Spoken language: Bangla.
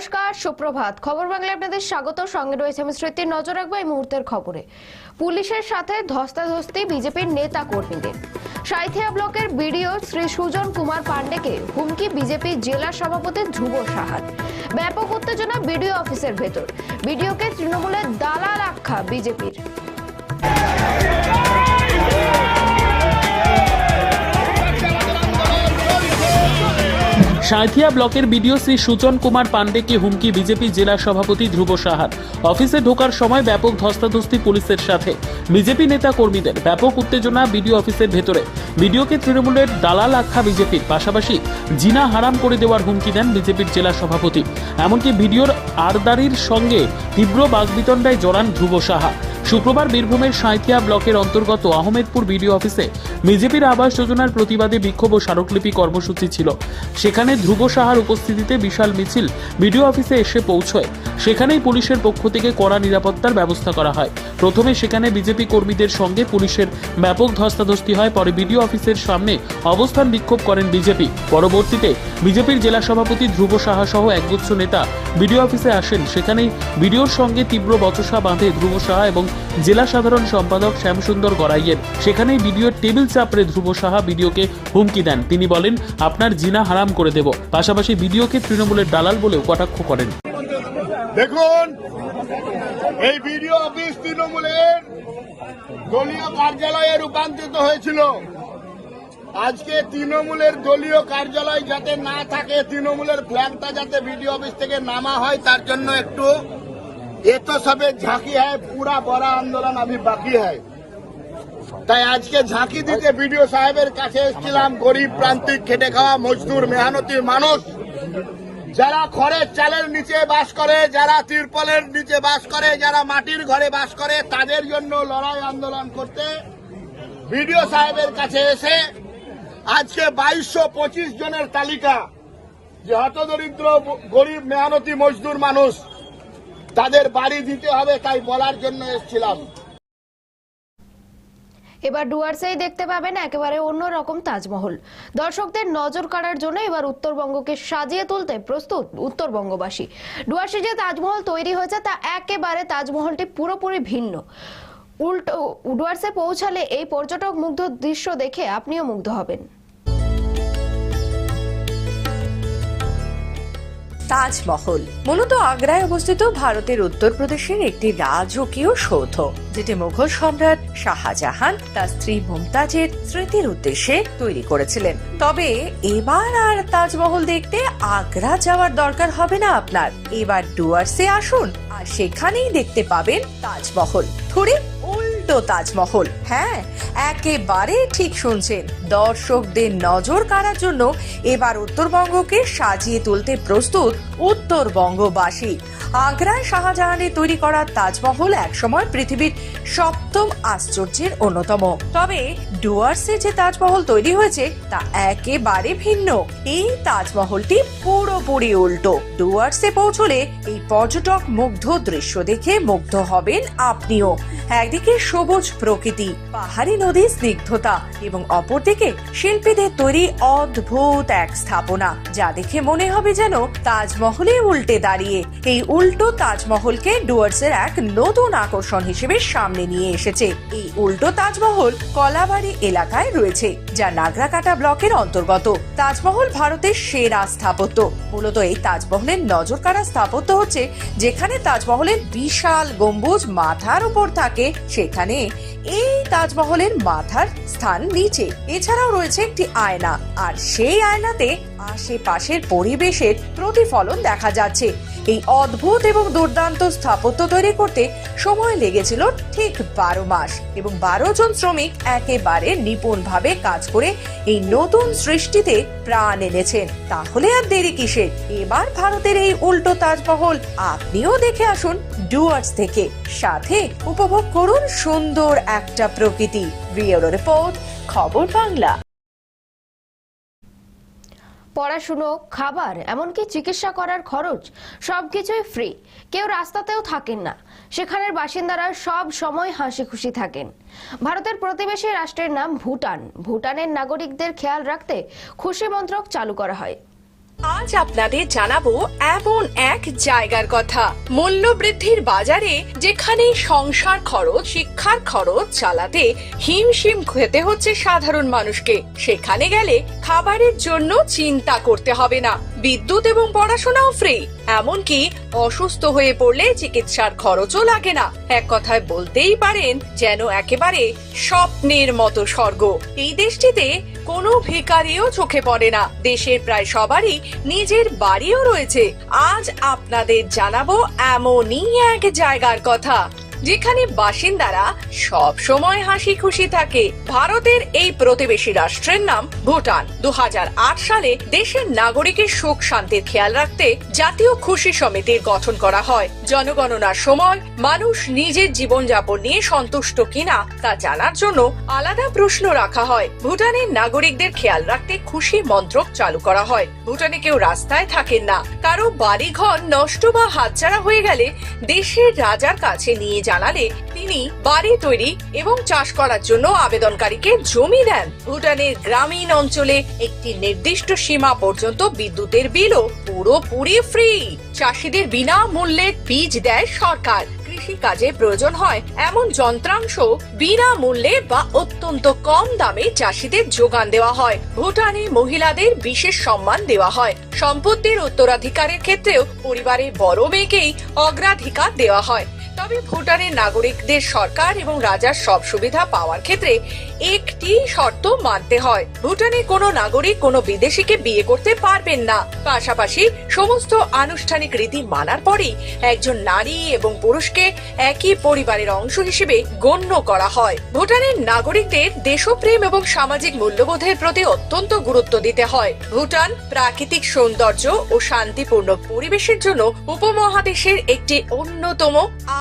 নমস্কার, সুপ্রভাত। খবর বাংলা আপনাদের স্বাগত। সঙ্গে রয়েছে আমি স্মৃতির নজর রাখব এই মুহূর্তের খবরে। পুলিশের সাথে ধস্তাধস্তি বিজেপির নেতা কর্মীদের। সাইথিয়া ব্লকের বিডিও শ্রী সুজন কুমার পান্ডেকে হুমকি বিজেপি জেলা সভাপতি ধ্রুব সাহার ব্যাপক উত্তেজনা বিডিও অফিসের ভেতর। বিডিওকে তৃণমূলের দালাল আখ্যা বিজেপির। সাঁথিয়া ব্লকের বিডিও শ্রী সুজন কুমার পান্ডেকে হুমকি বিজেপি জেলা সভাপতি ধ্রুব সাহার। অফিসে ঢোকার সময় ব্যাপক ধস্তাধস্তি পুলিশের সাথে। বিজেপি নেতা কর্মীদের ব্যাপক উত্তেজনা বিডিও অফিসের ভেতরে। বিডিওকে তৃণমূলের দালাল আখ্যা বিজেপির। পাশাপাশি জিনা হারাম করে দেওয়ার হুমকি দেন বিজেপির জেলা সভাপতি। এমনকি ভিডিওর আরদারির সঙ্গে তীব্র বাগবিতণ্ডায় জড়ান ধ্রুব সাহা। শুক্রবার বীরভূমের সাঁইথিয়া ব্লকের অন্তর্গত আহমেদপুর বিডিও অফিসে বিজেপির আবাস যোজনার প্রতিবাদে বিক্ষোভ ও স্মারকলিপি কর্মসূচি ছিল। সেখানে ধ্রুব সাহার উপস্থিতিতে বিশাল মিছিল বিডিও অফিসে এসে পৌঁছয়। সেখানেই পুলিশের পক্ষ থেকে কড়া নিরাপত্তার ব্যবস্থা করা হয়। প্রথমে সেখানে বিজেপি কর্মীদের সঙ্গে পুলিশের ব্যাপক ধস্তাধস্তি হয়, পরে বিডিও অফিসের সামনে অবস্থান বিক্ষোভ করেন বিজেপি। পরবর্তীতে বিজেপির জেলা সভাপতি ধ্রুব সাহা সহ একগুচ্ছ নেতা বিডিও অফিসে আসেন। সেখানেই বিডিওর সঙ্গে তীব্র বচসা বাঁধে ধ্রুব সাহা এবং জেলা সাধারণ সম্পাদক শ্যামসুন্দর গড়াইয়ের। সেখানেই বিডিওর টেবিল চাপড়ে ধ্রুব সাহা বিডিওকে হুমকি দেন। তিনি বলেন, আপনার জিনা হারাম করে দেব। পাশাপাশি বিডিওকে তৃণমূলের দালাল বলেও কটাক্ষ করেন। দেখুন, এই বিডিও অফিস তৃণমূলের দলীয় কার্যালয়ে রূপান্তরিত হয়েছিল। আজকে তৃণমূলের দলীয় কার্যালয় যাতে না থাকে, তৃণমূলের ফ্ল্যাগটা যাতে বিডিও অফিস থেকে নামা হয়, তার জন্য একটু এ তো সবে ঝাঁকি হয় পুরা বড় আন্দোলন আমি বাকি হয় তাই আজকে ঝাঁকি দিতে বিডিও সাহেবের কাছে এসেছিলাম, গরিব প্রান্তিক, খেটে খাওয়া মজদুর, মেহনতি মানুষ। যারা খড়ের চালের নিচে বাস করে, যারা তিরপলের নিচে বাস করে, যারা মাটির ঘরে বাস করে, তাদের জন্য লড়াই আন্দোলন করতে বিডিও সাহেবের কাছে এসে আজকে বাইশশো পঁচিশ জনের তালিকা যে হতদরিদ্র, গরিব, মেহনতি, মজদুর মানুষ তাদের বাড়ি দিতে হবে তাই বলার জন্য এসেছিলাম। এবার ডুয়ার্সেই দেখতে পাবেন একেবারে অন্যরকম তাজমহল। দর্শকদের নজর কাড়ার জন্য এবার উত্তরবঙ্গকে সাজিয়ে তুলতে প্রস্তুত উত্তরবঙ্গবাসী। ডুয়ার্সে যে তাজমহল তৈরি হয়েছে, তা একেবারে তাজমহলটি পুরোপুরি ভিন্ন। উল্টো, ডুয়ার্সে পৌঁছালে এই পর্যটক মুগ্ধ দৃশ্য দেখে আপনিও মুগ্ধ হবেন। তাজমহল। মূলত আগ্রায় অবস্থিত ভারতের উত্তরপ্রদেশের একটি রাজকীয় সৌধ, যেটি মুঘল সম্রাট শাহজাহান তার স্ত্রী মুমতাজের স্মৃতির উদ্দেশ্যে তৈরি করেছিলেন। তবে এবার আর তাজমহল দেখতে আগ্রা যাওয়ার দরকার হবে না আপনার। এবার ডুয়ার্সে আসুন আর সেখানেই দেখতে পাবেন তাজমহল। থুড়ি উল্টো তাজমহল। হ্যাঁ একেবারে ঠিক শুনছেন। দর্শকদের নজর কাড়ার জন্য এবার উত্তরবঙ্গকে সাজিয়ে তুলতে প্রস্তুত উত্তরবঙ্গবাসী আগ্রায় শাহজাহানের তৈরি করা তাজমহল একসময় পৃথিবীর সপ্তম আশ্চর্যের অন্যতম। তবে ডুয়ার্সে যে তাজমহল তৈরি হয়েছে, তা একেবারে ভিন্ন। এই তাজমহলটি পুরোপুরি উল্টো। ডুয়ার্সে পৌঁছলে এই পর্যটক মুগ্ধ দৃশ্য দেখে মুগ্ধ হবেন আপনিও। একদিকে সবুজ প্রকৃতি, পাহাড়ি নদীর স্নিগ্ধতা এবং অপরদিকে শিল্পীদের তৈরি অদ্ভুত এক স্থাপনা, যা দেখে মনে হবে যেন তাজমহলে উল্টে দাঁড়িয়ে এই উল্টো তাজমহলকে ডুয়ার্সের এক নতুন আকর্ষণ হিসেবে সামনে নিয়ে এসেছে। এই উল্টো তাজমহল কলাবাড়ি এলাকায় রয়েছে, যা নাগরাকাটা ব্লকের অন্তর্গত। তাজমহল ভারতের সেরা স্থাপত্য। মূলত এই তাজমহলের নজর কাড়া স্থাপত্য হচ্ছে, যেখানে তাজমহলের বিশাল গম্বুজ মাথার উপর থাকে। সেখানে এই তাজমহলের মাথার স্থান নিচে। এছাড়াও রয়েছে একটি আয়না। আর সেই আয়নাতে আশেপাশের পরিবেশের প্রতিফলন দেখা যাচ্ছে। এই অদ্ভুত এবং দুর্দান্ত স্থাপত্য তৈরি করতে সময় লেগেছিল ঠিক বারো মাস এবং বারো জন শ্রমিক একেবারে নিপুণভাবে কাজ করে এই নতুন সৃষ্টিতে প্রাণ এনেছেন। তাহলে আর দেরি কিসের? এবার ভারতের এই উল্টো তাজমহল আপনিও দেখে আসুন ডুয়ার্স থেকে। সাথে উপভোগ করুন সুন্দর একটা প্রকৃতি। রিওর রিপোর্ট, খবর বাংলা। পড়াশুনো, খাবার, এমনকি চিকিৎসা করার খরচ, সবকিছুই ফ্রি কেউ রাস্তাতেও থাকেন না। সেখানের বাসিন্দারা সব সময় হাসি খুশি থাকেন। ভারতের প্রতিবেশী রাষ্ট্রের নাম ভুটান। ভুটানের নাগরিকদের খেয়াল রাখতে খুশি মন্ত্রক চালু করা হয়। আজ আপনাদের জানাব এমন এক জায়গার কথা। মূল্য বৃদ্ধির বাজারে যেখানে সংসার খরচ, শিক্ষার খরচ চালাতে হিমশিম খেতে হচ্ছে সাধারণ মানুষকে, সেখানে গেলে খাবারের জন্য চিন্তা করতে হবে না। বিদ্যুৎ এবং পড়াশোনাও ফ্রি এমনকি অসুস্থ হয়ে পড়লে চিকিৎসার খরচও লাগে না। এক কথায় বলতেই পারেন, যেন একেবারে স্বপ্নের মতো স্বর্গ। এই দেশটিতে কোনো ভিকারিও চোখে পড়ে না। দেশের প্রায় সবারই নিজের বাড়িও রয়েছে। আজ আপনাদের জানাব এমনই এক জায়গার কথা। যেখানে বাসিন্দারা সব সময় হাসি খুশি থাকে। ভারতের এই প্রতিবেশী রাষ্ট্রের নাম ভুটান। দুহাজার আট সালে দেশের নাগরিকের সুখ শান্তির খেয়াল রাখতে জাতীয় খুশি সমিতির গঠন করা হয়। জনগণনার সময় মানুষ নিজের জীবনযাপন নিয়ে সন্তুষ্ট কিনা তা জানার জন্য আলাদা প্রশ্ন রাখা হয়। ভুটানের নাগরিকদের খেয়াল রাখতে খুশি মন্ত্রক চালু করা হয়। ভুটানে কেউ রাস্তায় থাকেন না। কারও বাড়িঘর নষ্ট বা হাতছাড়া হয়ে গেলে দেশের রাজার কাছে নিয়ে জানালে তিনি বাড়ি তৈরি এবং চাষ করার জন্য আবেদনকারীকে জমি দেন। ভুটানের গ্রামীণ অঞ্চলে একটি নির্দিষ্ট সীমা পর্যন্ত বিদ্যুতের বিলও পুরোপুরি ফ্রি চাষিদের বিনা মূল্যে বীজ দেয় সরকার। কৃষি কাজে প্রয়োজন হয় এমন যন্ত্রাংশ বিনা মূল্যে বা অত্যন্ত কম দামে চাষিদের যোগান দেওয়া হয়। ভুটানে মহিলাদের বিশেষ সম্মান দেওয়া হয়। সম্পত্তির উত্তরাধিকারের ক্ষেত্রেও পরিবারের বড় মেয়েকেই অগ্রাধিকার দেওয়া হয়। তবে ভুটানের নাগরিকদের সরকার এবং রাজার সব সুবিধা পাওয়ার ক্ষেত্রে একটি শর্ত মানতে হয়। ভুটানে কোনো নাগরিক কোনো বিদেশিকে বিয়ে করতে পারবেন না। পাশাপাশি সমস্ত আনুষ্ঠানিক রীতি মানার পরেই একজন নারী এবং পুরুষকে একই পরিবারের অংশ হিসেবে গণ্য করা হয়। ভুটানের নাগরিকদের দেশপ্রেম এবং সামাজিক মূল্যবোধের প্রতি অত্যন্ত গুরুত্ব দিতে হয়। ভুটান প্রাকৃতিক সৌন্দর্য ও শান্তিপূর্ণ পরিবেশের জন্য উপমহাদেশের একটি অন্যতম